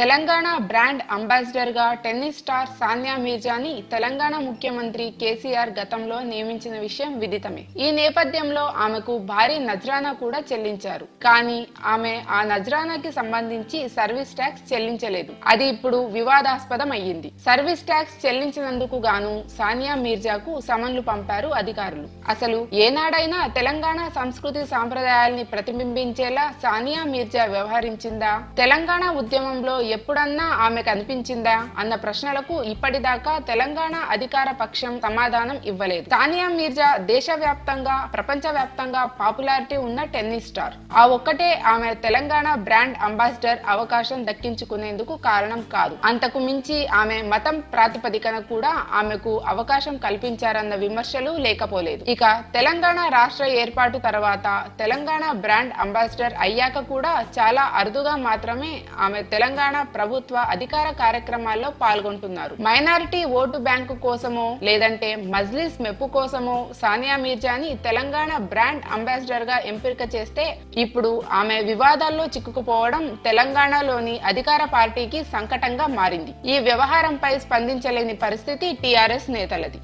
Telangana brand అంబాసిడర్గా tennis star Sania మీర్జాని తెలంగాణ ముఖ్యమంత్రి కేసీఆర్ గతంలో నియమించిన విషయం విదితమే. ఈ నేపథ్యంలో ఆమెకు భారీ నజరానా కూడా చెల్లించారు. కానీ ఆమె ఆ నజరానాకి సంబంధించి సర్వీస్ ట్యాక్స్ చెల్లించలేదు. అది ఇప్పుడు వివాదాస్పదం అయ్యింది సర్వీస్ ట్యాక్స్ చెల్లించినందుకు గాను సానియా మీర్జాకు సమన్లు పంపారు అధికారులు. అసలు ఏనాడైనా తెలంగాణ సంస్కృతి సాంప్రదాయాల్ని ప్రతిబింబించేలా సానియా మీర్జా వ్యవహరించిందా? తెలంగాణ ఉద్యమంలో ఎప్పుడన్నా ఆమె అనిపించిందా అన్న ప్రశ్నలకు ఇప్పటిదాకా తెలంగాణ అధికార పక్షం సమాధానం ఇవ్వలేదు. సానియా మీర్జా దేశవ్యాప్తంగా ప్రపంచవ్యాప్తంగా పాపులారిటీ ఉన్న టెన్నిస్ స్టార్. ఆ ఒక్కటే ఆమె తెలంగాణ బ్రాండ్ అంబాసిడర్ అవకాశం దక్కించుకునేందుకు కారణం కాదు. అంతకు మించి ఆమె మతం ప్రాతిపదికన కూడా ఆమెకు అవకాశం కల్పించారన్న విమర్శలు లేకపోలేదు. ఇక తెలంగాణ రాష్ట్ర ఏర్పాటు తర్వాత తెలంగాణ బ్రాండ్ అంబాసిడర్ అయ్యాక కూడా చాలా అరుదుగా మాత్రమే ఆమె తెలంగాణ తెలంగాణ ప్రభుత్వ అధికార కార్యక్రమాల్లో పాల్గొంటున్నారు. మైనారిటీ ఓటు బ్యాంకు కోసమో లేదంటే మజ్లిస్ మెప్పు కోసమో సానియా మీర్జాని తెలంగాణ బ్రాండ్ అంబాసిడర్గా ఎంపిక చేస్తే ఇప్పుడు ఆమె వివాదాల్లో చిక్కుకుపోవడం తెలంగాణలోని అధికార పార్టీకి సంకటంగా మారింది. ఈ వ్యవహారంపై స్పందించలేని పరిస్థితి టీఆర్ఎస్ నేతలది.